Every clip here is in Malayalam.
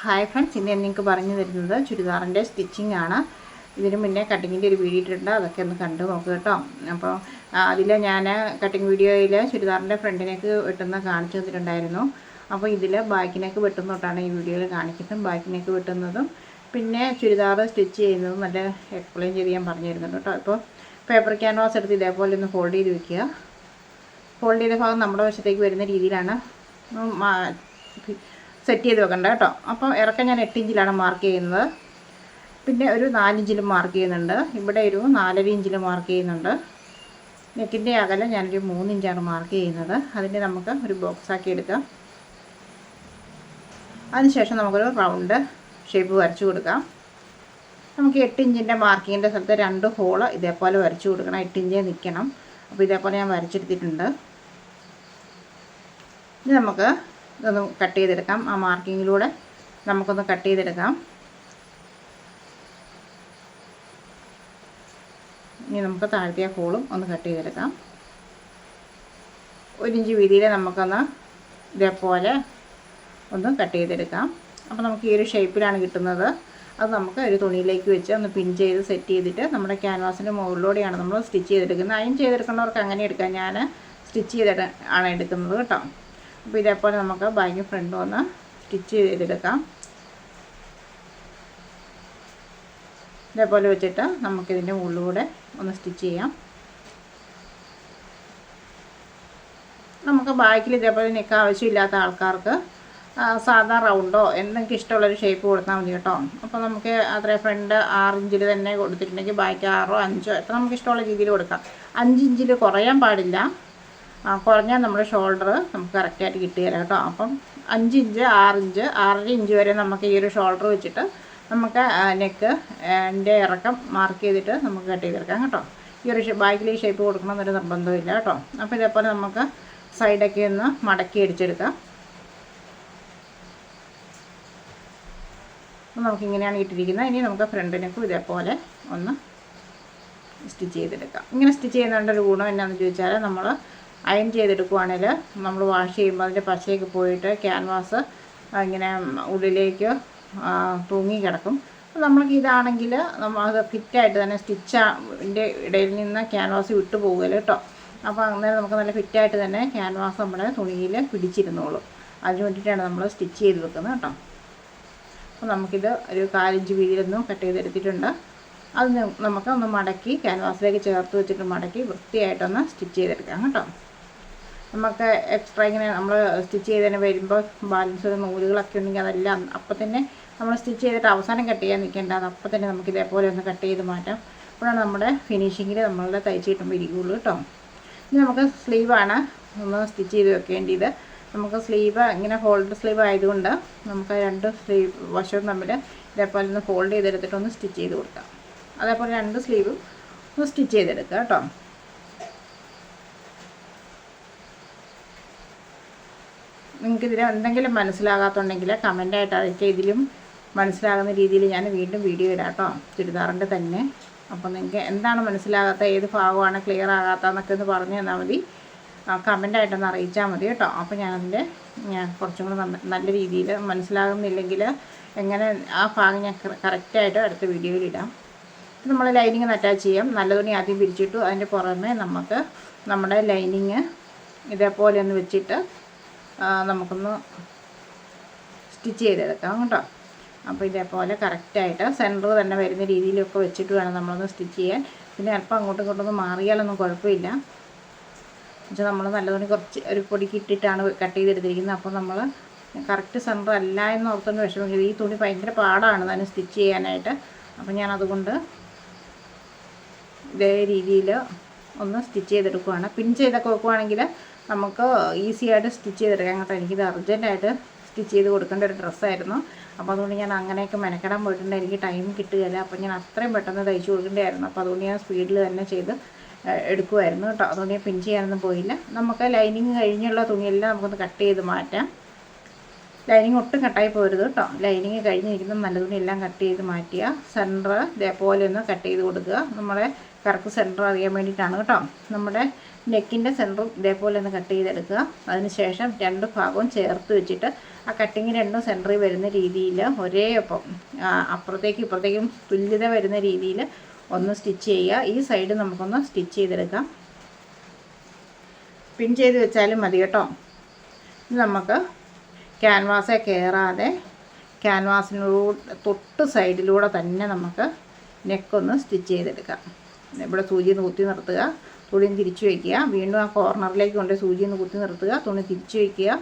ഹായ് ഫ്രണ്ട്സ് ഇന്ന് ഞാൻ നിങ്ങൾക്ക് പറഞ്ഞു തരുന്നത് ചുരിദാറിന്റെ സ്റ്റിച്ചിങ് ആണ്. ഇതിന് മുന്നേ കട്ടിങ്ങിന്റെ ഒരു വീഡിയോ ഇട്ടിട്ടുണ്ട്. അതൊക്കെ ഒന്ന് കണ്ടു നോക്കുക കേട്ടോ. അപ്പോൾ അതിൽ ഞാൻ കട്ടിങ് വീഡിയോയിൽ ചുരിദാറിന്റെ ഫ്രണ്ടിനേക്ക് വെട്ടുന്ന കാണിച്ചു തന്നിട്ടുണ്ടായിരുന്നു. അപ്പോൾ ഇതിൽ ബാക്കിനേക്ക് വെട്ടുന്നോട്ടാണ് ഈ വീഡിയോയിൽ കാണിക്കുന്നത്. ബാക്കിനേക്ക് വെട്ടുന്നതും പിന്നെ ചുരിദാർ സ്റ്റിച്ച് ചെയ്യുന്നതും നല്ല എക്സ്പ്ലെയിൻ ചെയ്ത് ഞാൻ പറഞ്ഞു തരുന്നുണ്ട് കേട്ടോ. ഇപ്പോൾ പേപ്പർ ക്യാൻവാസ് എടുത്ത് ഇതേപോലെ ഒന്ന് ഫോൾഡ് ചെയ്ത് വെക്കുക. ഫോൾഡ് ചെയ്ത ഭാഗം നമ്മുടെ വശത്തേക്ക് വരുന്ന രീതിയിലാണ്. സെറ്റ് ചെയ്ത് വെക്കണ്ട കേട്ടോ. അപ്പോൾ ഇറക്കം ഞാൻ എട്ട് ഇഞ്ചിലാണ് മാർക്ക് ചെയ്യുന്നത്. പിന്നെ ഒരു നാലിഞ്ചിലും മാർക്ക് ചെയ്യുന്നുണ്ട്. ഇവിടെ ഒരു നാലര ഇഞ്ചിൽ മാർക്ക് ചെയ്യുന്നുണ്ട്. നെക്കിന്റെ അകലം ഞാനൊരു മൂന്നിഞ്ചാണ് മാർക്ക് ചെയ്യുന്നത്. അതിന്റെ നമുക്ക് ഒരു ബോക്സ് ആക്കി എടുക്കാം. അതിനുശേഷം നമുക്കൊരു റൗണ്ട് ഷേപ്പ് വരച്ചു കൊടുക്കാം. നമുക്ക് എട്ട് ഇഞ്ചിന്റെ മാർക്കിങ്ങിന്റെ സ്ഥലത്ത് രണ്ട് ഹോൾ ഇതേപോലെ വരച്ചു കൊടുക്കണം. എട്ട് ഇഞ്ചേ നിൽക്കണം. അപ്പോൾ ഇതേപോലെ ഞാൻ വരച്ചെടുത്തിട്ടുണ്ട്. ഇനി നമുക്ക് ഇതൊന്ന് കട്ട് ചെയ്തെടുക്കാം. ആ മാർക്കിങ്ങിലൂടെ നമുക്കൊന്ന് കട്ട് ചെയ്തെടുക്കാം. ഇനി നമുക്ക് താഴ്ത്തിയ ഹോളും ഒന്ന് കട്ട് ചെയ്തെടുക്കാം. ഒരു ഇഞ്ച് വീതിയിൽ നമുക്കൊന്ന് ഇതേപോലെ ഒന്ന് കട്ട് ചെയ്തെടുക്കാം. അപ്പോൾ നമുക്ക് ഈ ഒരു ഷേപ്പിലാണ് കിട്ടുന്നത്. അത് നമുക്ക് ഒരു തുണിയിലേക്ക് വെച്ച് ഒന്ന് പിൻ ചെയ്ത് സെറ്റ് ചെയ്തിട്ട് നമ്മുടെ ക്യാൻവാസിന്റെ മുകളിലൂടെയാണ് നമ്മൾ സ്റ്റിച്ച് ചെയ്തെടുക്കുന്നത്. അയൺ ചെയ്തെടുക്കുന്നവർക്ക് അങ്ങനെ എടുക്കാം. ഞാൻ സ്റ്റിച്ച് ചെയ്തിട്ട് ആണ് എടുക്കുന്നത് കേട്ടോ. അപ്പോൾ ഇതേപോലെ നമുക്ക് ബാക്കി ഫ്രണ്ടും ഒന്ന് സ്റ്റിച്ച് ചെയ്തെടുക്കാം. ഇതേപോലെ വെച്ചിട്ട് നമുക്കിതിന്റെ മുകളിലൂടെ ഒന്ന് സ്റ്റിച്ച് ചെയ്യാം. നമുക്ക് ബാക്കിൽ ഇതേപോലെ നിൽക്കാൻ ആവശ്യമില്ലാത്ത ആൾക്കാർക്ക് സാധാ റൗണ്ടോ എന്തെങ്കിലും ഇഷ്ടമുള്ളൊരു ഷേപ്പ് കൊടുത്താൽ മതി കേട്ടോ. അപ്പോൾ നമുക്ക് അത്ര ഫ്രണ്ട് ആറ് ഇഞ്ചിൽ തന്നെ കൊടുത്തിട്ടുണ്ടെങ്കിൽ ബാക്കി ആറോ അഞ്ചോ എത്ര നമുക്ക് ഇഷ്ടമുള്ള രീതിയിൽ കൊടുക്കാം. അഞ്ച് ഇഞ്ചിൽ കുറയാൻ പാടില്ല. കുറഞ്ഞാൽ നമ്മുടെ ഷോൾഡർ നമുക്ക് കറക്റ്റായിട്ട് കിട്ടുകയില്ല കേട്ടോ അപ്പം അഞ്ച് ഇഞ്ച് ആറ് ഇഞ്ച് ആറര ഇഞ്ച് വരെ നമുക്ക് ഈ ഒരു ഷോൾഡർ വെച്ചിട്ട് നമുക്ക് നെക്ക് എന്റെ ഇറക്കം മാർക്ക് ചെയ്തിട്ട് നമുക്ക് കട്ട് ചെയ്തെടുക്കാം കേട്ടോ. ഈ ഒരു ബാക്കിൽ ഈ ഷേപ്പ് കൊടുക്കണമെന്നൊരു നിർബന്ധമില്ല കേട്ടോ. അപ്പോൾ ഇതേപോലെ നമുക്ക് സൈഡൊക്കെ ഒന്ന് മടക്കി അടിച്ചെടുക്കാം. അപ്പം നമുക്കിങ്ങനെയാണ് ഇട്ടിരിക്കുന്നത്. ഇനി നമുക്ക് ഫ്രണ്ടിനൊക്കെ ഇതേപോലെ ഒന്ന് സ്റ്റിച്ച് ചെയ്തെടുക്കാം. ഇങ്ങനെ സ്റ്റിച്ച് ചെയ്യുന്നതിന്റെ ഒരു ഗുണം എന്നാന്ന് ചോദിച്ചാൽ നമ്മൾ അയൺ ചെയ്തെടുക്കുവാണെങ്കിൽ നമ്മൾ വാഷ് ചെയ്യുമ്പോൾ അതിന്റെ പശയൊക്കെ പോയിട്ട് ക്യാൻവാസ് ഇങ്ങനെ ഉള്ളിലേക്ക് തൂങ്ങി കിടക്കും. നമ്മൾക്ക് ഇതാണെങ്കിൽ നമ്മൾ അത് ഫിറ്റായിട്ട് തന്നെ സ്റ്റിച്ചിന്റെ ഇടയിൽ നിന്ന് ക്യാൻവാസ് വിട്ടു പോകുമല്ലോ കേട്ടോ. അപ്പോൾ അങ്ങനെ നമുക്ക് നല്ല ഫിറ്റായിട്ട് തന്നെ ക്യാൻവാസ് നമ്മുടെ തുണിയിൽ പിടിച്ചിരുന്നോളും. അതിന് വേണ്ടിയിട്ടാണ് നമ്മൾ സ്റ്റിച്ച് ചെയ്ത് വെക്കുന്നത് കേട്ടോ. അപ്പോൾ നമുക്കിത് ഒരു കാലിഞ്ച് വീതിയിലൊന്നും കട്ട് ചെയ്തെടുത്തിട്ടുണ്ട്. അത് നമുക്ക് ഒന്ന് മടക്കി ക്യാൻവാസിലേക്ക് ചേർത്ത് വെച്ചിട്ട് മടക്കി വൃത്തിയായിട്ടൊന്ന് സ്റ്റിച്ച് ചെയ്തെടുക്കാം കേട്ടോ. നമുക്ക് എക്സ്ട്രാ ഇങ്ങനെ നമ്മൾ സ്റ്റിച്ച് ചെയ്തതിന് വരുമ്പോൾ ബാലൻസ് നൂലുകളൊക്കെ ഉണ്ടെങ്കിൽ അതെല്ലാം അപ്പം തന്നെ നമ്മൾ സ്റ്റിച്ച് ചെയ്തിട്ട് അവസാനം കട്ട് ചെയ്യാൻ നിൽക്കേണ്ട. അത് അപ്പം തന്നെ നമുക്ക് ഇതേപോലെ ഒന്ന് കട്ട് ചെയ്ത് മാറ്റാം. അപ്പോഴാണ് നമ്മുടെ ഫിനിഷിങ്ങിൽ നമ്മളുടെ തയ്ച്ച് കിട്ടുമ്പോൾ ഇരിക്കുകയുള്ളൂ കേട്ടോ ഇനി നമുക്ക് സ്ലീവാണ് ഒന്ന് സ്റ്റിച്ച് ചെയ്ത് വെക്കേണ്ടത്. നമുക്ക് സ്ലീവ് ഇങ്ങനെ ഫോൾഡ് സ്ലീവ് ആയതുകൊണ്ട് നമുക്ക് രണ്ട് സ്ലീവ് വശവും തമ്മിൽ ഇതേപോലെ ഒന്ന് ഫോൾഡ് ചെയ്തെടുത്തിട്ട് ഒന്ന് സ്റ്റിച്ച് ചെയ്ത് കൊടുക്കാം. അതേപോലെ രണ്ട് സ്ലീവും ഒന്ന് സ്റ്റിച്ച് ചെയ്തെടുക്കുക കേട്ടോ നിങ്ങൾക്ക് ഇതിൽ എന്തെങ്കിലും മനസ്സിലാകാത്തുണ്ടെങ്കിൽ കമന്റായിട്ട് അതൊക്കെ ഇതിലും മനസ്സിലാകുന്ന രീതിയിൽ ഞാൻ വീണ്ടും വീഡിയോ ഇടാം കേട്ടോ. ചുരിദാറിന്റെ തന്നെ. അപ്പോൾ നിങ്ങൾക്ക് എന്താണ് മനസ്സിലാകാത്ത ഏത് ഭാഗമാണ് ക്ലിയർ ആകാത്തതെന്നൊക്കെ ഒന്ന് പറഞ്ഞു തന്നാൽ മതി. കമന്റായിട്ടൊന്ന് അറിയിച്ചാൽ മതി കേട്ടോ. അപ്പോൾ ഞാനതിന്റെ കുറച്ചും കൂടെ നല്ല രീതിയിൽ മനസ്സിലാകുന്നില്ലെങ്കിൽ എങ്ങനെ ആ ഭാഗം ഞാൻ കറക്റ്റായിട്ട് അടുത്ത വീഡിയോയിൽ ഇടാം. നമ്മൾ ലൈനിങ് അറ്റാച്ച് ചെയ്യാം. നല്ല തുണി ആദ്യം പിരിച്ചിട്ടു. അതിന്റെ പുറമെ നമുക്ക് നമ്മുടെ ലൈനിങ് ഇതേപോലെ ഒന്ന് വെച്ചിട്ട് നമുക്കൊന്ന് സ്റ്റിച്ച് ചെയ്തെടുക്കാം കേട്ടോ. അപ്പോൾ ഇതേപോലെ കറക്റ്റായിട്ട് സെന്റർ തന്നെ വരുന്ന രീതിയിലൊക്കെ വെച്ചിട്ട് വേണം നമ്മളൊന്ന് സ്റ്റിച്ച് ചെയ്യാൻ. പിന്നെ അല്പം അങ്ങോട്ടും ഇങ്ങോട്ടൊന്നും മാറിയാലൊന്നും കുഴപ്പമില്ല. പക്ഷേ നമ്മൾ നല്ലതുപോലെ കുറച്ച് ഒരു പൊടിക്ക് ഇട്ടിട്ടാണ് കട്ട് ചെയ്തെടുത്തിരിക്കുന്നത്. അപ്പോൾ നമ്മൾ കറക്റ്റ് സെന്റർ അല്ല എന്ന് ഓർത്തുകൊണ്ട് വിഷമിക്കരുത്. ഈ തുണി ഭയങ്കര പാടാണ് തന്നെ സ്റ്റിച്ച് ചെയ്യാനായിട്ട്. അപ്പോൾ ഞാൻ അതുകൊണ്ട് ഇതേ രീതിയിൽ ഒന്ന് സ്റ്റിച്ച് ചെയ്തെടുക്കുവാണ്. പിൻ ചെയ്തൊക്കെ വെക്കുവാണെങ്കിൽ നമുക്ക് ഈസി ആയിട്ട് സ്റ്റിച്ച് ചെയ്തെടുക്കാം. കേട്ടോ എനിക്കിത് അർജന്റായിട്ട് സ്റ്റിച്ച് ചെയ്ത് കൊടുക്കേണ്ട ഒരു ഡ്രസ്സായിരുന്നു അപ്പോൾ അതുകൊണ്ട് ഞാൻ അങ്ങനെയൊക്കെ മെനക്കെടാൻ പോയിട്ടുണ്ട്. എനിക്ക് ടൈം കിട്ടുകയില്ല. അപ്പോൾ ഞാൻ അത്രയും പെട്ടെന്ന് തയ്ച്ചു കൊടുക്കേണ്ടതായിരുന്നു അപ്പോൾ അതുകൊണ്ട് ഞാൻ സ്പീഡിൽ തന്നെ ചെയ്ത് എടുക്കുമായിരുന്നു കേട്ടോ. അതുകൊണ്ട് ഞാൻ പിൻ ചെയ്യാനൊന്നും പോയില്ല. നമുക്ക് ലൈനിങ് കഴിഞ്ഞുള്ള തുണിയെല്ലാം നമുക്കൊന്ന് കട്ട് ചെയ്ത് മാറ്റാം. ലൈനിങ് ഒട്ടും കട്ടായി പോരുത് കേട്ടോ. ലൈനിങ് കഴിഞ്ഞിരിക്കുന്ന നല്ല തുണി എല്ലാം കട്ട് ചെയ്ത് മാറ്റിയ. സെന്റർ ഇതേപോലെ ഒന്ന് കട്ട് ചെയ്ത് കൊടുക്കുക. നമ്മുടെ കറക്റ്റ് സെന്റർ അറിയാൻ വേണ്ടിയിട്ടാണ് കേട്ടോ. നമ്മുടെ നെക്കിന്റെ സെന്റർ ഇതേപോലെ ഒന്ന് കട്ട് ചെയ്തെടുക്കുക. അതിനുശേഷം രണ്ട് ഭാഗവും ചേർത്ത് വെച്ചിട്ട് ആ കട്ടിങ് രണ്ടും സെന്ററിൽ വരുന്ന രീതിയിൽ ഒരേ ഒപ്പം അപ്പുറത്തേക്കും ഇപ്പുറത്തേക്കും തുല്യത വരുന്ന രീതിയിൽ ഒന്ന് സ്റ്റിച്ച് ചെയ്യുക. ഈ സൈഡ് നമുക്കൊന്ന് സ്റ്റിച്ച് ചെയ്തെടുക്കാം. പിൻ ചെയ്ത് വെച്ചാലും മതി കേട്ടോ. ഇത് നമുക്ക് ക്യാൻവാസെ കയറാതെ ക്യാൻവാസിനോട് തൊട്ട് സൈഡിലൂടെ തന്നെ നമുക്ക് നെക്കൊന്ന് സ്റ്റിച്ച് ചെയ്തെടുക്കാം. ഇവിടെ സൂചി കുത്തി നിർത്തുക. തുണി തിരിച്ചു വയ്ക്കുക വീണ്ടും ആ കോർണറിലേക്ക് കൊണ്ട് സൂചി ഒന്ന് കുത്തി നിർത്തുക. തുണി തിരിച്ചു വയ്ക്കുക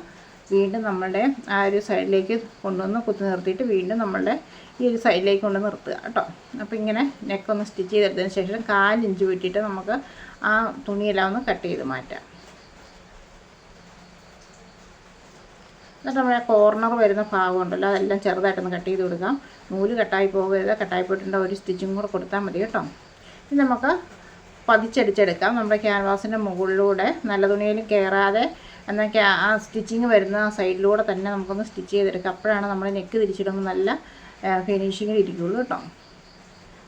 വീണ്ടും നമ്മളുടെ ആ ഒരു സൈഡിലേക്ക് കൊണ്ടുവന്ന് കുത്തി നിർത്തിയിട്ട് വീണ്ടും നമ്മളുടെ ഈ ഒരു സൈഡിലേക്ക് കൊണ്ട് നിർത്തുക കേട്ടോ. അപ്പോൾ ഇങ്ങനെ നെക്കൊന്ന് സ്റ്റിച്ച് ചെയ്തെടുത്തതിന് ശേഷം കാലിഞ്ച് വിട്ടിട്ട് നമുക്ക് ആ തുണിയെല്ലാം ഒന്ന് കട്ട് ചെയ്ത് മാറ്റാം. എന്നിട്ട് നമ്മുടെ കോർണർ വരുന്ന ഭാഗം ഉണ്ടല്ലോ അതെല്ലാം ചെറുതായിട്ടൊന്ന് കട്ട് ചെയ്ത് കൊടുക്കാം. നൂൽ കട്ടായി പോകരുത് കട്ടായി പോയിട്ടുണ്ട് ഒരു സ്റ്റിച്ചും കൂടെ കൊടുത്താൽ മതി കേട്ടോ. ഇനി നമുക്ക് പതിച്ചടിച്ചെടുക്കാം. നമ്മുടെ ക്യാൻവാസിന്റെ മുകളിലൂടെ നല്ല തുണിയിൽ കയറാതെ എന്നാൽ ആ സ്റ്റിച്ചിങ് വരുന്ന സൈഡിലൂടെ തന്നെ നമുക്കൊന്ന് സ്റ്റിച്ച് ചെയ്തെടുക്കാം. അപ്പോഴാണ് നമ്മൾ നെക്ക് തിരിച്ചിടുമ്പോൾ നല്ല ഫിനിഷിങ്ങിൽ ഇരിക്കുള്ളൂ കേട്ടോ.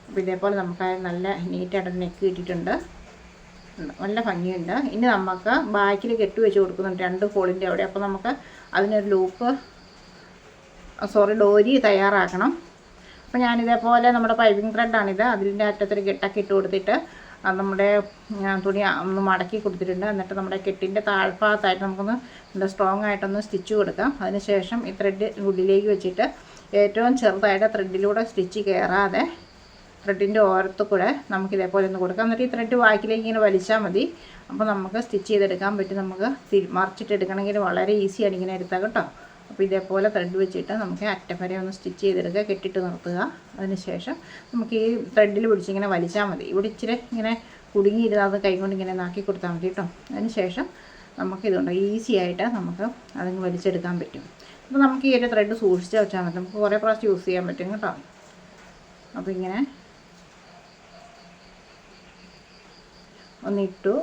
അപ്പോൾ ഇതേപോലെ നമുക്ക് നല്ല നീറ്റായിട്ട് നെക്ക് കിട്ടിയിട്ടുണ്ട്. നല്ല ഭംഗിയുണ്ട്. ഇനി നമുക്ക് ബാക്കിൽ കെട്ടി വെച്ച് കൊടുക്കുന്നുണ്ട്. രണ്ട് ഹോളിന്റെ അവിടെ. അപ്പോൾ നമുക്ക് അതിനൊരു ലൂപ്പ് സോറി ഡോരി തയ്യാറാക്കണം. അപ്പോൾ ഞാനിതേപോലെ നമ്മുടെ പൈപ്പിംഗ് ത്രെഡാണിത് അതിന്റെ അറ്റത്തൊരു കെട്ടൊക്കെ ഇട്ട് കൊടുത്തിട്ട് നമ്മുടെ തുണി ഒന്ന് മടക്കി കൊടുത്തിട്ടുണ്ട്. എന്നിട്ട് നമ്മുടെ കെട്ടിന്റെ താഴ്ഭാഗത്തായിട്ട് നമുക്കൊന്ന് നല്ല സ്ട്രോങ് ആയിട്ടൊന്ന് സ്റ്റിച്ച് കൊടുക്കാം. അതിനുശേഷം ഈ ത്രെഡ് ഉള്ളിലേക്ക് വെച്ചിട്ട് ഏറ്റവും ചെറുതായിട്ട് ത്രെഡിലൂടെ സ്റ്റിച്ച് കയറാതെ ത്രെഡിന്റെ ഓരത്ത് കൂടെ നമുക്ക് ഇതേപോലെ ഒന്ന് കൊടുക്കാം. എന്നിട്ട് ഈ ത്രെഡ് വാക്കിലേക്ക് ഇങ്ങനെ വലിച്ചാൽ മതി. അപ്പോൾ നമുക്ക് സ്റ്റിച്ച് ചെയ്തെടുക്കാൻ പറ്റും. നമുക്ക് മറിച്ചിട്ട് എടുക്കണമെങ്കിൽ വളരെ ഈസിയാണ് ഇങ്ങനെ എടുത്താൽ കേട്ടോ. അപ്പോൾ ഇതേപോലെ ത്രെഡ് വെച്ചിട്ട് നമുക്ക് അറ്റം ഒന്ന് സ്റ്റിച്ച് ചെയ്തെടുക്കുക. കെട്ടിട്ട് നിർത്തുക. അതിനുശേഷം നമുക്ക് ഈ ത്രെഡിൽ പിടിച്ചിങ്ങനെ വലിച്ചാൽ മതി. ഇവിടെ ഇച്ചിരി ഇങ്ങനെ കുടുങ്ങിയിരുന്നത് കൈകൊണ്ട് ഇങ്ങനെ നാക്കി കൊടുത്താൽ മതി കേട്ടോ. അതിനുശേഷം നമുക്കിതുണ്ട് ഈസി ആയിട്ട് നമുക്ക് അതങ്ങ് വലിച്ചെടുക്കാൻ പറ്റും. അപ്പോൾ നമുക്ക് ഈ ഒരു ത്രെഡ് സൂക്ഷിച്ച് വെച്ചാൽ മതി. നമുക്ക് കുറേ പ്രാവശ്യം യൂസ് ചെയ്യാൻ പറ്റും കേട്ടോ. അപ്പോൾ ഇങ്ങനെ ഒന്നിട്ടു.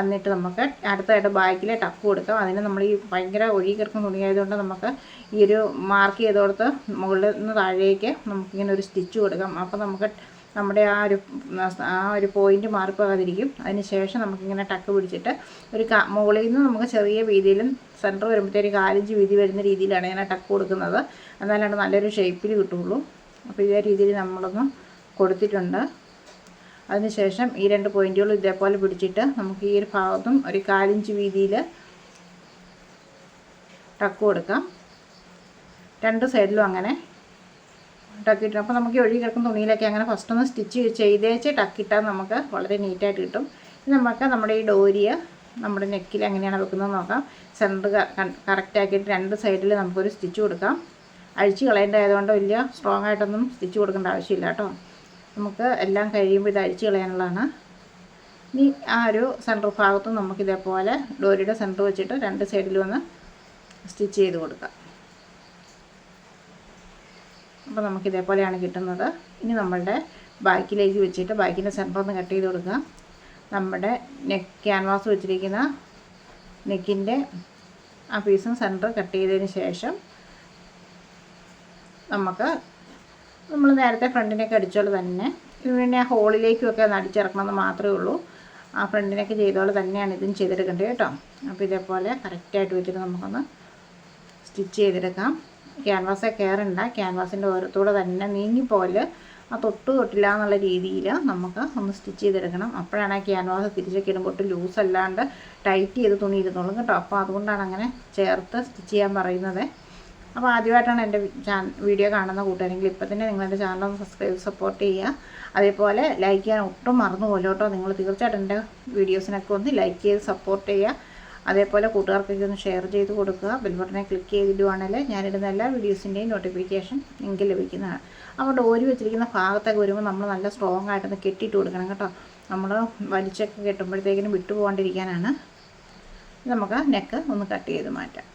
എന്നിട്ട് നമുക്ക് അടുത്തായിട്ട് ബാക്കിൽ ടക്ക് കൊടുക്കാം. അതിന് നമ്മൾ ഈ ഭയങ്കര ഒഴുകി കിടക്കുന്ന തുണിയായതുകൊണ്ട് നമുക്ക് ഈ ഒരു മാർക്ക് ചെയ്തോടത്ത് മുകളിൽ നിന്ന് താഴേക്ക് നമുക്കിങ്ങനെ ഒരു സ്റ്റിച്ച് കൊടുക്കാം. അപ്പോൾ നമുക്ക് നമ്മുടെ ആ ഒരു ആ ഒരു പോയിന്റ് മാർക്ക് ആകാതിരിക്കും. അതിന് ശേഷം നമുക്കിങ്ങനെ ടക്ക് പിടിച്ചിട്ട് ഒരു മുകളിൽ നിന്ന് നമുക്ക് ചെറിയ വീതിയിലും സെന്റർ വരുമ്പോഴത്തേക്ക് കാലിഞ്ച് വീതി വരുന്ന രീതിയിലാണ് ഞാൻ ടക്ക് കൊടുക്കുന്നത്. എന്നാലാണ് നല്ലൊരു ഷേപ്പിൽ കിട്ടുള്ളൂ. അപ്പോൾ ഇതേ രീതിയിൽ നമ്മളൊന്ന് കൊടുത്തിട്ടുണ്ട്. അതിനുശേഷം ഈ രണ്ട് പോയിന്റുകളും ഇതേപോലെ പിടിച്ചിട്ട് നമുക്ക് ഈ ഒരു ഭാഗത്തും ഒരു കാലിഞ്ച് വീതിയിൽ ടക്ക് കൊടുക്കാം. രണ്ട് സൈഡിലും അങ്ങനെ ടക്കിട്ട് അപ്പോൾ നമുക്ക് ഒഴുകി കിടക്കുന്ന തുണിയിലൊക്കെ അങ്ങനെ ഫസ്റ്റ് ഒന്ന് സ്റ്റിച്ച് ചെയ്തേച്ച് ടക്കിട്ടാൽ നമുക്ക് വളരെ നീറ്റായിട്ട് കിട്ടും. നമുക്ക് നമ്മുടെ ഈ ഡോരിയ നമ്മുടെ നെക്കിൽ എങ്ങനെയാണ് വെക്കുന്നത് നോക്കാം. സെന്റർ കറക്റ്റ് ആക്കിയിട്ട് രണ്ട് സൈഡിൽ നമുക്കൊരു സ്റ്റിച്ച് കൊടുക്കാം. അഴിച്ച് കളയേണ്ടതായതുകൊണ്ട് വലിയ സ്ട്രോങ് ആയിട്ടൊന്നും സ്റ്റിച്ച് കൊടുക്കേണ്ട ആവശ്യമില്ല കേട്ടോ. നമുക്ക് എല്ലാം കഴിയുമ്പോൾ ഇത് അഴിച്ചു കളയാനുള്ളതാണ്. ഇനി ആ ഒരു സെന്റർ ഭാഗത്തും നമുക്ക് ഇതേപോലെ ഡോരിയുടെ സെന്റർ വെച്ചിട്ട് രണ്ട് സൈഡിലും ഒന്ന് സ്റ്റിച്ച് ചെയ്ത് കൊടുക്കാം. അപ്പോൾ നമുക്ക് ഇതേപോലെയാണ് കിട്ടുന്നത്. ഇനി നമ്മളുടെ ബാക്കിലേക്ക് വെച്ചിട്ട് ബാക്കിന്റെ സെന്റർ ഒന്ന് കട്ട് ചെയ്ത് കൊടുക്കുക നമ്മുടെ നെക്ക് ക്യാൻവാസ് വെച്ചിരിക്കുന്ന നെക്കിന്റെ ആ പീസും സെന്റർ കട്ട് ചെയ്തതിന് ശേഷം നമുക്ക് നമ്മൾ നേരത്തെ ഫ്രണ്ടിനൊക്കെ അടിച്ചോളെ തന്നെ. പിന്നെ ആ ഹോളിലേക്കുമൊക്കെ ഒന്ന് അടിച്ചിറക്കണമെന്ന് മാത്രമേ ഉള്ളൂ. ആ ഫ്രണ്ടിനൊക്കെ ചെയ്തോളെ തന്നെയാണ് ഇതും ചെയ്തെടുക്കേണ്ടത് കേട്ടോ. അപ്പോൾ ഇതേപോലെ കറക്റ്റായിട്ട് വെച്ചിട്ട് നമുക്കൊന്ന് സ്റ്റിച്ച് ചെയ്തെടുക്കാം. ക്യാൻവാസേ കയറണ്ട. ക്യാൻവാസിന്റെ ഓരത്തൂടെ തന്നെ നീങ്ങിപ്പോലെ ആ തൊട്ട് തൊട്ടില്ല എന്നുള്ള രീതിയിൽ നമുക്ക് ഒന്ന് സ്റ്റിച്ച് ചെയ്തെടുക്കണം. അപ്പോഴാണ് ആ ക്യാൻവാസ് തിരിച്ചൊക്കെ ഇടുമ്പോൾ ലൂസ് അല്ലാണ്ട് ടൈറ്റ് ചെയ്ത് തുണി ഇരുന്നോളും കേട്ടോ. അപ്പോൾ അതുകൊണ്ടാണ് അങ്ങനെ ചേർത്ത് സ്റ്റിച്ച് ചെയ്യാൻ പറയുന്നത്. അപ്പോൾ ആദ്യമായിട്ടാണ് എന്റെ വീഡിയോ കാണുന്ന കൂട്ടുകാരെങ്കിൽ ഇപ്പം തന്നെ നിങ്ങളെന്റെ ചാനൽ ഒന്ന് സബ്സ്ക്രൈബ് സപ്പോർട്ട് ചെയ്യുക. അതേപോലെ ലൈക്ക് ചെയ്യാൻ ഒട്ടും മറന്നു പോലും കേട്ടോ. നിങ്ങൾ തീർച്ചയായിട്ടും എന്റെ വീഡിയോസിനൊക്കെ ഒന്ന് ലൈക്ക് ചെയ്ത് സപ്പോർട്ട് ചെയ്യുക. അതേപോലെ കൂട്ടുകാർക്കൊക്കെ ഒന്ന് ഷെയർ ചെയ്ത് കൊടുക്കുക. ബെൽബട്ടനെ ക്ലിക്ക് ചെയ്തിടുവാണെങ്കിൽ ഞാനിടുന്ന എല്ലാ വീഡിയോസിന്റെയും നോട്ടിഫിക്കേഷൻ നിങ്ങൾക്ക് ലഭിക്കുന്നതാണ്. അപ്പോൾ ഡോരി വെച്ചിരിക്കുന്ന ഭാഗത്തൊക്കെ വരുമ്പോൾ നമ്മൾ നല്ല സ്ട്രോങ് ആയിട്ടൊന്ന് കെട്ടിയിട്ട് കൊടുക്കണം കേട്ടോ. നമ്മൾ വലിച്ചൊക്കെ കെട്ടുമ്പോഴത്തേക്കിനും വിട്ടുപോകാണ്ടിരിക്കാനാണ്. നമുക്ക് നെക്ക് ഒന്ന് കട്ട് ചെയ്ത് മാറ്റാം.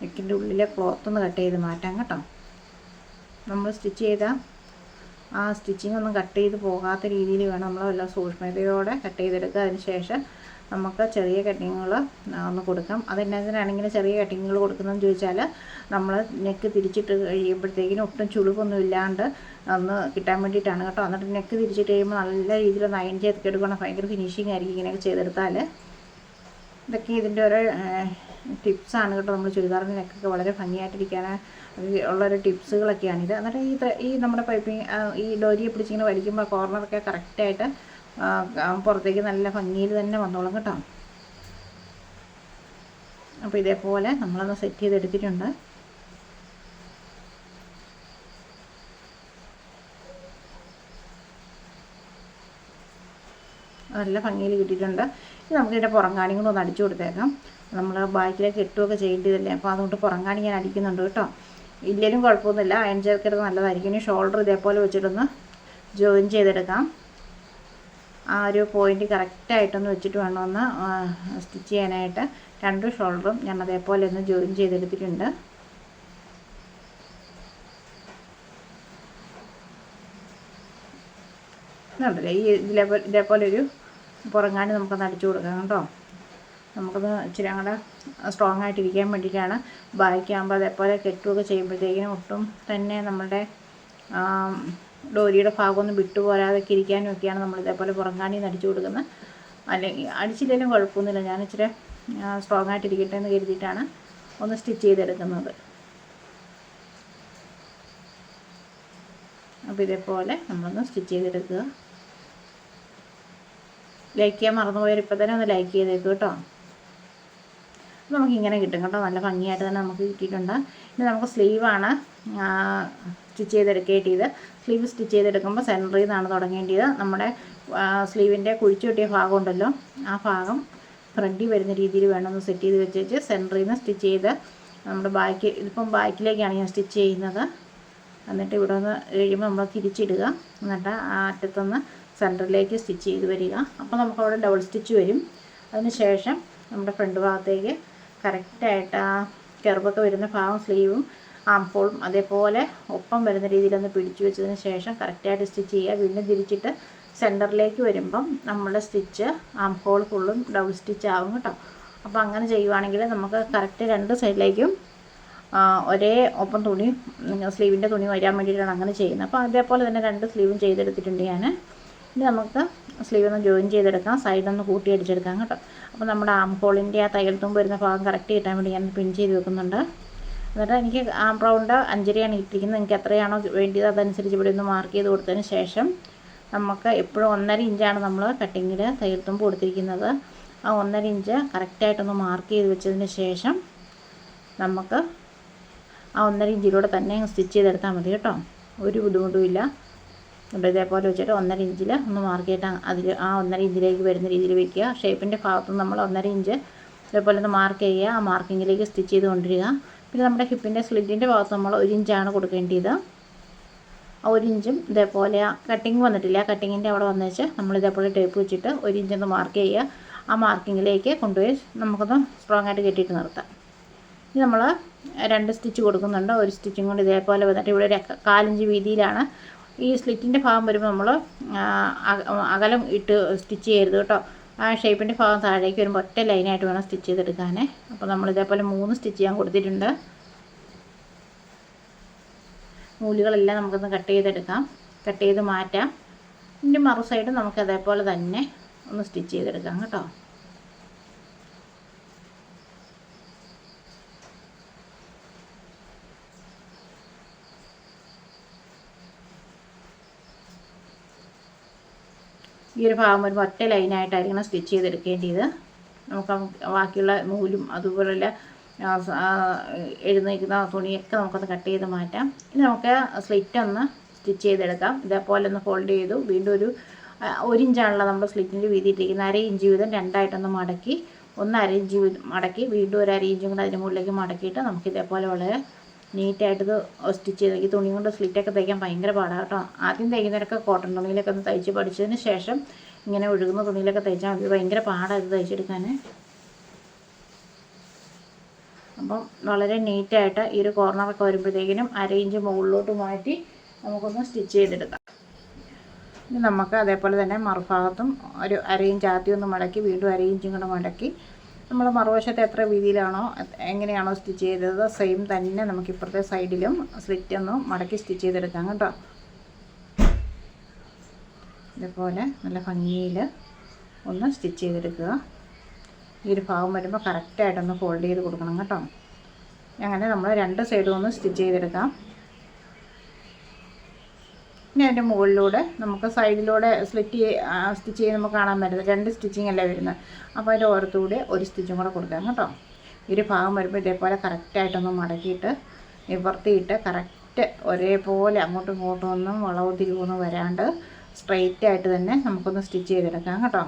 നെക്കിന്റെ ഉള്ളിലെ ക്ലോത്ത് ഒന്ന് കട്ട് ചെയ്ത് മാറ്റാം കേട്ടോ. നമ്മൾ സ്റ്റിച്ച് ചെയ്ത ആ സ്റ്റിച്ചിങ് ഒന്നും കട്ട് ചെയ്ത് പോകാത്ത രീതിയിൽ വേണം നമ്മൾ എല്ലാം സൂക്ഷ്മതയോടെ കട്ട് ചെയ്തെടുക്കുക. അതിന് ശേഷം നമുക്ക് ചെറിയ കട്ടിങ്ങുകൾ ഒന്ന് കൊടുക്കാം. അതെന്നതിനാണെങ്കിൽ ചെറിയ കട്ടിങ്ങുകൾ കൊടുക്കുന്നതെന്ന് ചോദിച്ചാൽ നമ്മൾ നെക്ക് തിരിച്ചിട്ട് കഴിയുമ്പോഴത്തേക്കിനും ഒട്ടും ചുളിവൊന്നും ഇല്ലാണ്ട് ഒന്ന് കിട്ടാൻ വേണ്ടിയിട്ടാണ് കേട്ടോ. എന്നിട്ട് നെക്ക് തിരിച്ചിട്ട് കഴിയുമ്പോൾ നല്ല രീതിയിൽ ഒന്ന് അയൺ ചെയ്ത് എടുക്കണം. ഭയങ്കര ഫിനിഷിങ് ആയിരിക്കും ഇങ്ങനെയൊക്കെ ചെയ്തെടുത്താൽ ഇതൊക്കെ ഇതിന്റെ ഓരോ ടിപ്സാണ് കേട്ടോ നമ്മൾ ചുരിദാറിന്റെ നെക്കൊക്കെ വളരെ ഭംഗിയായിട്ടിരിക്കാൻ ഉള്ളൊരു ഇത് എന്നിട്ട് ഈ ഈ നമ്മുടെ പൈപ്പിംഗ് ഈ ഡോരിയെ പിടിച്ചിങ്ങനെ വലിക്കുമ്പോൾ കോർണറൊക്കെ കറക്റ്റായിട്ട് പുറത്തേക്ക് നല്ല ഭംഗിയിൽ തന്നെ വന്നോളും കേട്ടോ. അപ്പോൾ ഇതേപോലെ നമ്മളൊന്ന് സെറ്റ് ചെയ്തെടുത്തിട്ടുണ്ട്. നല്ല ഭംഗിയിൽ കിട്ടിയിട്ടുണ്ട്. ഇനി നമുക്കിതിന്റെ പുറംകാണി കൂടെ ഒന്ന് അടിച്ചു കൊടുത്തേക്കാം. നമ്മൾ ബാക്കിലേക്ക് ഇട്ടുമൊക്കെ ചെയ്യേണ്ടതല്ലേ? അപ്പോൾ അതുകൊണ്ട് പുറംകാണി ഞാൻ അടിക്കുന്നുണ്ട് കേട്ടോ. ഇല്ലേലും കുഴപ്പമൊന്നുമില്ല. അയൺ ചേർക്കരുത് നല്ലതായിരിക്കും. ഇനി ഷോൾഡർ ഇതേപോലെ വെച്ചിട്ടൊന്ന് ജോയിൻ ചെയ്തെടുക്കാം. ആ ഒരു പോയിന്റ് കറക്റ്റായിട്ടൊന്ന് വെച്ചിട്ട് വേണം ഒന്ന് സ്റ്റിച്ച് ചെയ്യാനായിട്ട് രണ്ട് ഷോൾഡറും ഞാൻ അതേപോലെ ഒന്ന് ജോയിൻ ചെയ്തെടുത്തിട്ടുണ്ട്. ഇതുണ്ടല്ലേ ഈ ഇതിലേപോലെ ഇതേപോലെ ഒരു പുറങ്ങാനും നമുക്കൊന്ന് അടിച്ചു കൊടുക്കാം കേട്ടോ. നമുക്കത് ഇച്ചിരി അങ്ങോട്ട് സ്ട്രോങ് ആയിട്ടിരിക്കാൻ വേണ്ടിയിട്ടാണ്. ബാക്കിയാകുമ്പോൾ അതേപോലെ കെട്ടുമൊക്കെ ചെയ്യുമ്പോഴത്തേക്കിനും ഒട്ടും തന്നെ നമ്മുടെ ഡോരിയുടെ ഭാഗമൊന്നും വിട്ടുപോരാതൊക്കെ ഇരിക്കാനും ഒക്കെയാണ് നമ്മൾ ഇതേപോലെ പുറങ്കാണി അടിച്ചു കൊടുക്കുന്നത്. അല്ലെങ്കിൽ അടിച്ചില്ലെങ്കിലും കുഴപ്പമൊന്നുമില്ല. ഞാൻ ഇച്ചിരി സ്ട്രോങ് ആയിട്ടിരിക്കട്ടെ എന്ന് കരുതിയിട്ടാണ് ഒന്ന് സ്റ്റിച്ച് ചെയ്തെടുക്കുന്നത്. അപ്പോൾ ഇതേപോലെ നമ്മളൊന്ന് സ്റ്റിച്ച് ചെയ്തെടുക്കുക. ലൈക്ക് ചെയ്യാൻ മറന്നുപോയാൽ ഇപ്പോൾ തന്നെ ഒന്ന് ലൈക്ക് ചെയ്തേക്കും കേട്ടോ. നമുക്കിങ്ങനെ കിട്ടും കേട്ടോ. നല്ല ഭംഗിയായിട്ട് തന്നെ നമുക്ക് കിട്ടിയിട്ടുണ്ട്. ഇനി നമുക്ക് സ്ലീവാണ് സ്റ്റിച്ച് ചെയ്തെടുക്കേണ്ടത്. സ്ലീവ് സ്റ്റിച്ച് ചെയ്തെടുക്കുമ്പോൾ സെന്ററിൽ നിന്നാണ് തുടങ്ങേണ്ടത്. നമ്മുടെ സ്ലീവിന്റെ കുഴിച്ചു കിട്ടിയ ഭാഗം ഉണ്ടല്ലോ ആ ഭാഗം ഫ്രണ്ടിൽ വരുന്ന രീതിയിൽ വേണമെന്ന് സെറ്റ് ചെയ്ത് വെച്ചേച്ച് സെന്ററിൽ നിന്ന് സ്റ്റിച്ച് ചെയ്ത് നമ്മുടെ ബാക്ക് ഇതിപ്പം ബാക്കിലേക്കാണ് ഞാൻ സ്റ്റിച്ച് ചെയ്യുന്നത്. എന്നിട്ട് ഇവിടെ നിന്ന് കഴിയുമ്പോൾ നമ്മൾ തിരിച്ചിടുക. എന്നിട്ട് ആ അറ്റത്തുനിന്ന് സെന്ററിലേക്ക് സ്റ്റിച്ച് ചെയ്ത് വരിക. അപ്പോൾ നമുക്ക് അവിടെ ഡബിൾ സ്റ്റിച്ച് വരും. അതിന് ശേഷം നമ്മുടെ ഫ്രണ്ട് ഭാഗത്തേക്ക് കറക്റ്റായിട്ട് ആ കെർവൊക്കെ വരുന്ന ഭാഗം സ്ലീവും ആം ഹോളും അതേപോലെ ഒപ്പം വരുന്ന രീതിയിലൊന്ന് പിടിച്ചു വെച്ചതിന് ശേഷം കറക്റ്റായിട്ട് സ്റ്റിച്ച് ചെയ്യുക. വീണ്ടും തിരിച്ചിട്ട് സെന്ററിലേക്ക് വരുമ്പം നമ്മുടെ സ്റ്റിച്ച് ആം ഹോൾ ഫുള്ളും ഡബിൾ സ്റ്റിച്ച് ആവും കേട്ടോ. അപ്പോൾ അങ്ങനെ ചെയ്യുവാണെങ്കിൽ നമുക്ക് കറക്റ്റ് രണ്ട് സൈഡിലേക്കും ഒരേ ഒപ്പം തുണി സ്ലീവിന്റെ തുണി വരാൻ വേണ്ടിയിട്ടാണ് അങ്ങനെ ചെയ്യുന്നത്. അപ്പോൾ അതേപോലെ തന്നെ രണ്ട് സ്ലീവും ചെയ്തെടുത്തിട്ടുണ്ട് ഞാൻ. ഇനി നമുക്ക് സ്ലീവ് ഒന്ന് ജോയിൻ ചെയ്തെടുക്കാം. സൈഡൊന്ന് കൂട്ടി അടിച്ചെടുക്കാം കേട്ടോ. അപ്പോൾ നമ്മുടെ ആം ഹോളിന്റെ ആ തയ്യൽ തുമ്പ് വരുന്ന ഭാഗം കറക്റ്റ് കിട്ടാൻ വേണ്ടി ഞാൻ പിൻ ചെയ്ത് വെക്കുന്നുണ്ട്. എന്നിട്ട് എനിക്ക് ആം റൗണ്ട് അഞ്ചരയാണ് ഇട്ടിരിക്കുന്നത്. എനിക്ക് എത്രയാണോ വേണ്ടിയത് അതനുസരിച്ച് ഇവിടെ ഒന്ന് മാർക്ക് ചെയ്ത് കൊടുത്തതിന് ശേഷം നമുക്ക് എപ്പോഴും ഒന്നര ഇഞ്ചാണ് നമ്മൾ കട്ടിങ്ങിൽ തയ്യൽ തുമ്പ് കൊടുത്തിരിക്കുന്നത്. ആ ഒന്നര ഇഞ്ച് കറക്റ്റായിട്ടൊന്ന് മാർക്ക് ചെയ്ത് വെച്ചതിന് ശേഷം നമുക്ക് ആ ഒന്നര ഇഞ്ചിലൂടെ തന്നെ സ്റ്റിച്ച് ചെയ്തെടുത്താൽ മതി കേട്ടോ. ഒരു ബുദ്ധിമുട്ടുമില്ല ഇവിടെ ഇതേപോലെ വെച്ചിട്ട് ഒന്നര ഇഞ്ചിൽ ഒന്ന് മാർക്ക് ചെയ്തിട്ട് അതിൽ ആ ഒന്നര ഇഞ്ചിലേക്ക് വരുന്ന രീതിയിൽ വെക്കുക. ഷേപ്പിന്റെ ഭാഗത്ത് നമ്മൾ ഒന്നര ഇഞ്ച് ഇതേപോലെ ഒന്ന് മാർക്ക് ചെയ്യുക. ആ മാർക്കിങ്ങിലേക്ക് സ്റ്റിച്ച് ചെയ്ത് കൊണ്ടിരിക പിന്നെ നമ്മുടെ ഹിപ്പിന്റെ സ്ലിറ്റിന്റെ ഭാഗത്ത് നമ്മൾ ഒരു ഇഞ്ചാണ് കൊടുക്കേണ്ടത് ആ ഒരു ഇഞ്ചും ഇതേപോലെ കട്ടിങ് വന്നിട്ടില്ല. ആ കട്ടിങ്ങിന്റെ അവിടെ വന്നേച്ച് നമ്മൾ ഇതേപോലെ ടേപ്പ് വെച്ചിട്ട് ഒരു ഇഞ്ചൊന്ന് മാർക്ക് ചെയ്യുക. ആ മാർക്കിങ്ങിലേക്ക് കൊണ്ടുപോയി നമുക്കൊന്ന് സ്ട്രോങ് ആയിട്ട് കെട്ടിയിട്ട് നിർത്താം. ഇനി നമ്മൾ രണ്ട് സ്റ്റിച്ച് കൊടുക്കുന്നുണ്ട്. ഒരു സ്റ്റിച്ചും കൊണ്ട് ഇതേപോലെ വന്നിട്ട് ഇവിടെ ഒരു കാലിഞ്ച് വീതിയിലാണ്. ഈ സ്ലിറ്റിന്റെ ഭാഗം വരുമ്പോൾ നമ്മൾ അകലം ഇട്ട് സ്റ്റിച്ച് ചെയ്യരുത് കേട്ടോ. ആ ഷേപ്പിന്റെ ഭാഗം താഴേക്ക് വരുമ്പോൾ ഒറ്റ ലൈനായിട്ട് വേണം സ്റ്റിച്ച് ചെയ്തെടുക്കാനേ. അപ്പോൾ നമ്മൾ ഇതേപോലെ മൂന്ന് സ്റ്റിച്ച് ചെയ്യാൻ കൊടുത്തിട്ടുണ്ട്. നൂലുകളെല്ലാം നമുക്കൊന്ന് കട്ട് ചെയ്തെടുക്കാം. കട്ട് ചെയ്ത് മാറ്റാം. ഇതിന്റെ മറു സൈഡ് നമുക്ക് അതേപോലെ തന്നെ ഒന്ന് സ്റ്റിച്ച് ചെയ്തെടുക്കാം കേട്ടോ. ഈ ഒരു ഭാഗം വരുമ്പോൾ ഒറ്റ ലൈനായിട്ടായിരിക്കണം സ്റ്റിച്ച് ചെയ്തെടുക്കേണ്ടത്. നമുക്ക് ബാക്കിയുള്ള നൂലും അതുപോലുള്ള എഴുന്നേക്കുന്ന തുണിയൊക്കെ നമുക്കൊന്ന് കട്ട് ചെയ്ത് മാറ്റാം. ഇനി നമുക്ക് സ്ലിറ്റ് ഒന്ന് സ്റ്റിച്ച് ചെയ്തെടുക്കാം. ഇതേപോലെ ഒന്ന് ഫോൾഡ് ചെയ്തു. വീണ്ടും ഒരു ഒരു ഇഞ്ചാണല്ലോ നമ്മൾ സ്ലിറ്റിന്റെ വീതി ഇട്ടിരിക്കുന്നത് അര ഇഞ്ച് വീതം രണ്ടായിട്ടൊന്ന് മടക്കി ഒന്ന് അര ഇഞ്ച് മടക്കി വീണ്ടും ഒരു അര ഇഞ്ചും കൂടെ അതിന് മുകളിലേക്ക് മടക്കിയിട്ട് നമുക്ക് ഇതേപോലെ വളരെ നീറ്റായിട്ട് ഇത് സ്റ്റിച്ച് ചെയ്ത് ഈ തുണി കൊണ്ട് സ്ലിറ്റൊക്കെ തയ്ക്കാൻ ഭയങ്കര പാടാണ് കേട്ടോ. ആദ്യം തയ്ക്കുന്നവരൊക്കെ കോട്ടൺ തുണിയിലൊക്കെ ഒന്ന് തയ്ച്ച് പഠിച്ചതിന് ശേഷം ഇങ്ങനെ ഒഴുകുന്ന തുണിയിലൊക്കെ തയ്ച്ചാൽ മതി. ഭയങ്കര പാടാണ് ഇത് തയ്ച്ചെടുക്കാൻ അപ്പം വളരെ നീറ്റായിട്ട് ഈ ഒരു കോർണറൊക്കെ വരുമ്പോഴത്തേക്കിനും അര ഇഞ്ച് മുകളിലോട്ട് മാറ്റി നമുക്കൊന്ന് സ്റ്റിച്ച് ചെയ്തെടുക്കാം. ഇനി നമുക്ക് അതേപോലെ തന്നെ മറുഭാഗത്തും ഒരു അര ഇഞ്ച് ആദ്യം ഒന്ന് മടക്കി വീണ്ടും അര ഇഞ്ചും കൂടെ മടക്കി നമ്മൾ മറുവശത്ത് എത്ര വീതിയിലാണോ എങ്ങനെയാണോ സ്റ്റിച്ച് ചെയ്തത് സെയിം തന്നെ നമുക്ക് ഇപ്പുറത്തെ സൈഡിലും സ്ലിറ്റ് ഒന്ന് മടക്കി സ്റ്റിച്ച് ചെയ്തെടുക്കാം കേട്ടോ. ഇതുപോലെ നല്ല ഭംഗിയിൽ ഒന്ന് സ്റ്റിച്ച് ചെയ്തെടുക്കുക. ഈ ഒരു ഭാഗം വരുമ്പോൾ കറക്റ്റായിട്ടൊന്ന് ഫോൾഡ് ചെയ്ത് കൊടുക്കണം കേട്ടോ. അങ്ങനെ നമ്മൾ രണ്ട് സൈഡും ഒന്ന് സ്റ്റിച്ച് ചെയ്തെടുക്കാം. ഇനി അതിന്റെ മുകളിലൂടെ നമുക്ക് സൈഡിലൂടെ സ്ലിറ്റ് സ്റ്റിച്ച് നമുക്ക് കാണാൻ പറ്റുന്നത്. രണ്ട് സ്റ്റിച്ചിങ് അല്ലേ വരുന്നത്? അപ്പോൾ അതിന്റെ ഓരത്തൂടെ ഒരു സ്റ്റിച്ചും കൂടെ കൊടുക്കാം കേട്ടോ. ഈ ഒരു ഭാഗം വരുമ്പോൾ ഇതേപോലെ കറക്റ്റായിട്ടൊന്ന് മടക്കിയിട്ട് നിവർത്തിയിട്ട് കറക്റ്റ് ഒരേപോലെ അങ്ങോട്ടും ഇങ്ങോട്ടും ഒന്നും വളവ് തിരിവൊന്നും വരാണ്ട് സ്ട്രെയിറ്റ് ആയിട്ട് തന്നെ നമുക്കൊന്ന് സ്റ്റിച്ച് ചെയ്തെടുക്കാം കേട്ടോ.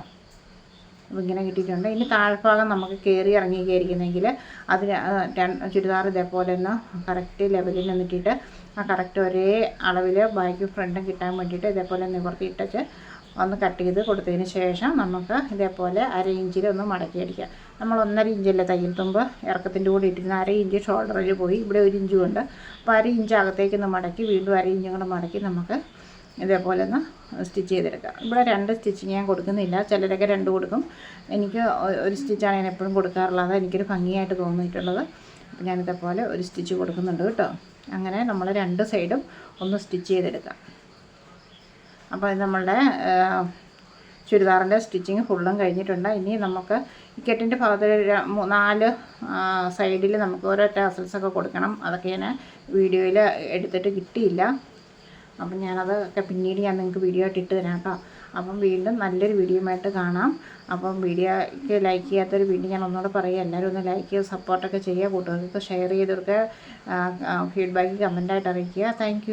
അപ്പോൾ ഇങ്ങനെ കിട്ടിയിട്ടുണ്ട്. ഇനി താഴ്ഭാഗം നമുക്ക് കയറി ഇറങ്ങി കയറിക്കുന്നെങ്കിൽ അതിന് ചുരിദാർ ഇതേപോലെ ഒന്ന് കറക്റ്റ് ലെവലിൽ നിന്നിട്ടിട്ട് ആ കറക്റ്റ് ഒരേ അളവിൽ ബാക്കും ഫ്രണ്ടും കിട്ടാൻ വേണ്ടിയിട്ട് ഇതേപോലെ നിവർത്തിയിട്ടച്ച് ഒന്ന് കട്ട് ചെയ്ത് കൊടുത്തതിന് ശേഷം നമുക്ക് ഇതേപോലെ അര ഇഞ്ചിൽ ഒന്ന് മടക്കി അടിക്കാം നമ്മൾ ഒന്നര ഇഞ്ചല്ലേ തയ്യൽ തുമ്പ് ഇറക്കത്തിന്റെ കൂടെ ഇട്ടിരുന്ന അര ഇഞ്ച് ഷോൾഡറിൽ പോയി. ഇവിടെ ഒരു ഇഞ്ചും ഉണ്ട് അപ്പോൾ അര ഇഞ്ച് അകത്തേക്ക് ഒന്ന് മടക്കി വീണ്ടും അര ഇഞ്ചും കൂടെ മടക്കി നമുക്ക് ഇതേപോലെ ഒന്ന് സ്റ്റിച്ച് ചെയ്തെടുക്കാം. ഇവിടെ രണ്ട് സ്റ്റിച്ചിങ് ഞാൻ കൊടുക്കുന്നില്ല. ചിലരൊക്കെ രണ്ട് കൊടുക്കും. എനിക്ക് ഒരു സ്റ്റിച്ചാണ് ഞാൻ എപ്പോഴും കൊടുക്കാറുള്ളത്. എനിക്കൊരു ഭംഗിയായിട്ട് തോന്നിയിട്ടുള്ളത്. അപ്പോൾ ഞാനിതേപോലെ ഒരു സ്റ്റിച്ച് കൊടുക്കുന്നുണ്ട് കേട്ടോ. അങ്ങനെ നമ്മൾ രണ്ട് സൈഡും ഒന്ന് സ്റ്റിച്ച് ചെയ്തെടുക്കാം. അപ്പോൾ ഇത് നമ്മളുടെ ചുരിദാറിന്റെ സ്റ്റിച്ചിങ് ഫുള്ളും കഴിഞ്ഞിട്ടുണ്ട്. ഇനി നമുക്ക് ഈ കെട്ടിന്റെ ഭാഗത്ത് നാല് സൈഡിൽ നമുക്ക് ഓരോ ടാസൽസൊക്കെ കൊടുക്കണം. അതൊക്കെ ഞാൻ വീഡിയോയിൽ എടുത്തിട്ട് കിട്ടിയില്ല. അപ്പം ഞാനതൊക്കെ പിന്നീട് ഞാൻ നിങ്ങൾക്ക് വീഡിയോ ആയിട്ട് ഇട്ട് തരാം കേട്ടോ. അപ്പം വീണ്ടും നല്ലൊരു വീഡിയോയുമായിട്ട് കാണാം. അപ്പം വീഡിയോയ്ക്ക് ലൈക്ക് ചെയ്യാത്തൊരു വീഡിയോ ഞാൻ ഒന്നുകൂടെ പറയുക എല്ലാവരും ഒന്ന് ലൈക്ക് ചെയ്യുക സപ്പോർട്ടൊക്കെ ചെയ്യുക. കൂട്ടുകാർക്ക് ഷെയർ ചെയ്തവർക്ക് ഫീഡ്ബാക്ക് കമന്റായിട്ട് അറിയിക്കുക. താങ്ക്